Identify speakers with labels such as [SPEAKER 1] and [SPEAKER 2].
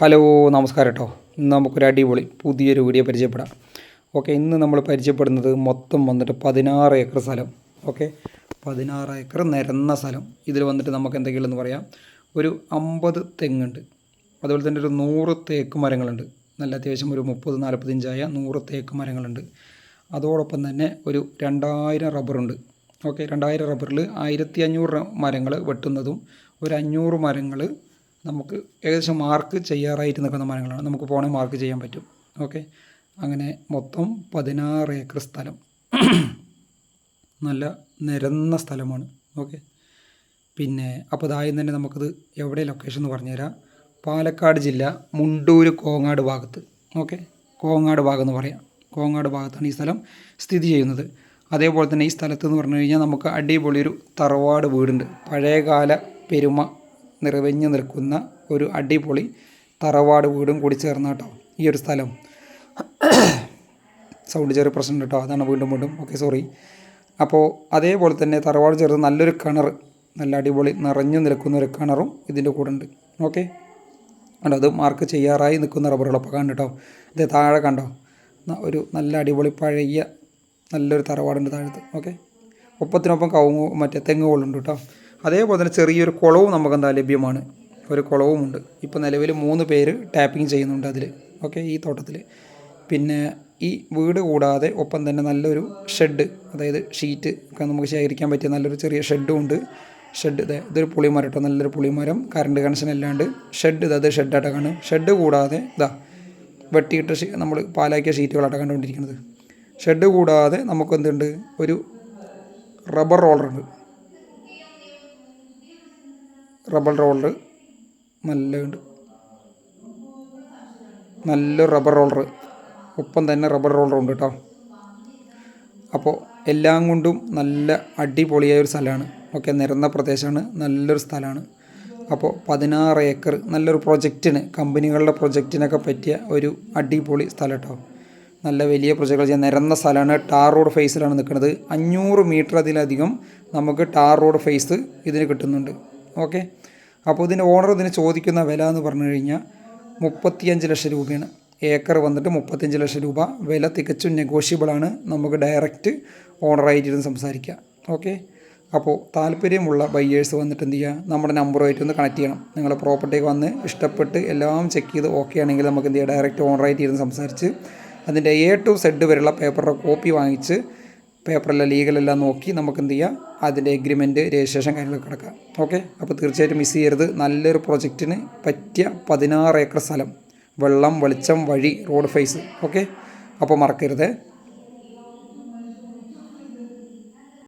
[SPEAKER 1] Hello നമസ്കാരം കേട്ടോ ഇന്ന് നമുക്കൊരു അടിപൊളി പുതിയൊരു വീഡിയോ പരിചയപ്പെടാം. ഓക്കെ ഇന്ന് നമ്മൾ പരിചയപ്പെടുന്നത് മൊത്തം വന്നിട്ട് പതിനാറ് ഏക്കർ സ്ഥലം. ഓക്കെ പതിനാറ് ഏക്കർ നിരന്ന സ്ഥലം. ഇതിൽ വന്നിട്ട് നമുക്ക് എന്തൊക്കെയുള്ളതെന്ന് പറയാം. ഒരു അമ്പത് തെങ്ങുണ്ട്. അതുപോലെ തന്നെ ഒരു നൂറ് തേക്ക് മരങ്ങളുണ്ട്. നല്ല അത്യാവശ്യം ഒരു മുപ്പത് നാൽപ്പത്തഞ്ചായ നൂറ് തേക്ക് മരങ്ങളുണ്ട്. അതോടൊപ്പം തന്നെ ഒരു രണ്ടായിരം റബ്ബറുണ്ട്. ഓക്കെ രണ്ടായിരം റബ്ബറിൽ ആയിരത്തി അഞ്ഞൂറ് മരങ്ങൾ വെട്ടുന്നതും ഒരു അഞ്ഞൂറ് മരങ്ങൾ നമുക്ക് ഏകദേശം മാർക്ക് ചെയ്യാറായിട്ട് നിൽക്കുന്ന മരങ്ങളാണ്. നമുക്ക് പോണേ മാർക്ക് ചെയ്യാൻ പറ്റും. ഓക്കെ? അങ്ങനെ മൊത്തം പതിനാറ് ഏക്കർ സ്ഥലം. നല്ല നിരന്ന സ്ഥലമാണ്. ഓക്കെ? പിന്നെ അപ്പോൾ ഇതായും തന്നെ നമുക്കത് എവിടെ ലൊക്കേഷൻ എന്ന് പറഞ്ഞുതരാം. പാലക്കാട് ജില്ല മുണ്ടൂര് കോങ്ങാട് ഭാഗത്ത്. ഓക്കെ? കോങ്ങാട് ഭാഗം എന്ന് പറയാം. കോങ്ങാട് ഭാഗത്താണ് ഈ സ്ഥലം സ്ഥിതി ചെയ്യുന്നത്. അതേപോലെ തന്നെ ഈ സ്ഥലത്ത് എന്ന് പറഞ്ഞു കഴിഞ്ഞാൽ നമുക്ക് അടിപൊളി ഒരു തറവാട് വീടുണ്ട്. പഴയകാല പെരുമ നിറവെഞ്ഞ് നിൽക്കുന്ന ഒരു അടിപൊളി തറവാട് വീടും കൂടി ചേർന്ന കേട്ടോ ഈ ഒരു സ്ഥലം. സൗണ്ട് ചെറിയ പ്രശ്നം കേട്ടോ. അതാണ് വീണ്ടും വീണ്ടും. ഓക്കെ സോറി അപ്പോൾ അതേപോലെ തന്നെ തറവാട് ചേർത്ത് നല്ലൊരു കിണർ നല്ല അടിപൊളി നിറഞ്ഞു നിൽക്കുന്ന ഒരു കിണറും ഇതിന്റെ കൂടെ ഉണ്ട്. ഓക്കെ കണ്ടോ? അത് മാർക്ക് ചെയ്യാറായി നിൽക്കുന്ന റബ്ബറുകളൊക്കെ കണ്ടു കേട്ടോ. ഇത് താഴെ കണ്ടോ? ഒരു നല്ല അടിപൊളി പഴയ നല്ലൊരു തറവാടുണ്ട് താഴത്ത്. ഓക്കെ ഒപ്പത്തിനൊപ്പം കവുങ്ങ് മറ്റേ തെങ്ങുകളുണ്ട് കേട്ടോ. അതേപോലെ തന്നെ ചെറിയൊരു കുളവും നമുക്ക് എന്താ ലഭ്യമാണ്. ഒരു കുളവുമുണ്ട് ഇപ്പോൾ നിലവിൽ മൂന്ന് പേര് ടാപ്പിംഗ് ചെയ്യുന്നുണ്ട് അതിൽ. ഓക്കെ ഈ തോട്ടത്തിൽ. പിന്നെ ഈ വീട് കൂടാതെ ഒപ്പം തന്നെ നല്ലൊരു ഷെഡ് അതായത് ഷീറ്റ് ഒക്കെ നമുക്ക് ശേഖരിക്കാൻ പറ്റിയ നല്ലൊരു ചെറിയ ഷെഡും ഉണ്ട്. ഷെഡ് ഇതേ ഇതൊരു പുളിമരം കേട്ടോ നല്ലൊരു പുളിമരം. കറണ്ട് കണക്ഷൻ അല്ലാണ്ട് ഷെഡ് ഇത് അത് ഷെഡ് അടക്കാണ് ഷെഡ് കൂടാതെ ഇതാ വെട്ടിയിട്ട് നമ്മൾ പാലാക്കിയ ഷീറ്റുകളാണ് കണ്ടുകൊണ്ടിരിക്കുന്നത്. ഷെഡ് കൂടാതെ നമുക്ക് എന്തുണ്ട് ഒരു റബ്ബർ റോളറുണ്ട് റബ്ബർ റോളർ നല്ലുണ്ട് നല്ല റബ്ബർ റോളർ. ഒപ്പം തന്നെ റബ്ബർ റോളർ ഉണ്ട് കേട്ടോ. അപ്പോൾ എല്ലാം കൊണ്ടും നല്ല അടിപൊളിയായ ഒരു സ്ഥലമാണ്. ഓക്കെ നിരന്ന പ്രദേശമാണ്. നല്ലൊരു സ്ഥലമാണ്. അപ്പോൾ പതിനാറ് ഏക്കർ നല്ലൊരു പ്രൊജക്റ്റിന് കമ്പനികളുടെ പ്രൊജക്റ്റിനൊക്കെ പറ്റിയ ഒരു അടിപൊളി സ്ഥലം കേട്ടോ. നല്ല വലിയ പ്രൊജക്റ്റുകൾ ചെയ്യാൻ നിരന്ന സ്ഥലമാണ്. ടാർ റോഡ് ഫേസിലാണ് നിൽക്കുന്നത്. അഞ്ഞൂറ് മീറ്റർ അതിലധികം നമുക്ക് ടാർ റോഡ് ഫേസ് ഇതിന് കിട്ടുന്നുണ്ട്. ഓക്കെ. അപ്പോൾ ഇതിന്റെ ഓണർ ഇതിന് ചോദിക്കുന്ന വില എന്ന് പറഞ്ഞു കഴിഞ്ഞാൽ മുപ്പത്തിയഞ്ച് ലക്ഷം രൂപയാണ്. ഏക്കർ വന്നിട്ട് മുപ്പത്തിയഞ്ച് ലക്ഷം രൂപ. വില തികച്ചും നെഗോഷ്യബിളാണ് നമുക്ക് ഡയറക്റ്റ് ഓണറായിട്ടിരുന്ന് സംസാരിക്കാം. ഓക്കെ. അപ്പോൾ താല്പര്യമുള്ള ബയ്യേഴ്സ് വന്നിട്ട് എന്ത് ചെയ്യുക നമ്മുടെ നമ്പറുമായിട്ട് ഒന്ന് കണക്ട് ചെയ്യണം. നിങ്ങളുടെ പ്രോപ്പർട്ടിക്ക് വന്ന് ഇഷ്ടപ്പെട്ട് എല്ലാം ചെക്ക് ചെയ്ത് ഓക്കെ ആണെങ്കിൽ നമുക്ക് എന്ത് ചെയ്യുക ഡയറക്റ്റ് ഓണറായിട്ട് ഇരുന്ന് സംസാരിച്ച് അതിന്റെ എ ടു സെഡ് വരെയുള്ള പേപ്പറുടെ കോപ്പി വാങ്ങിച്ച് പേപ്പറെല്ലാം ലീഗലെല്ലാം നോക്കി നമുക്ക് എന്ത് ചെയ്യാം? അതിന്റെ എഗ്രിമെന്റ് രജിസ്ട്രേഷൻ കാര്യങ്ങളൊക്കെ കിടക്കുക ഓക്കെ അപ്പോൾ തീർച്ചയായിട്ടും മിസ് ചെയ്യരുത്. നല്ലൊരു പ്രൊജക്റ്റിന് പറ്റിയ പതിനാറ് ഏക്കർ സ്ഥലം. വെള്ളം വെളിച്ചം വഴി റോഡ് ഫേസ് ഓക്കെ അപ്പോൾ മറക്കരുത്.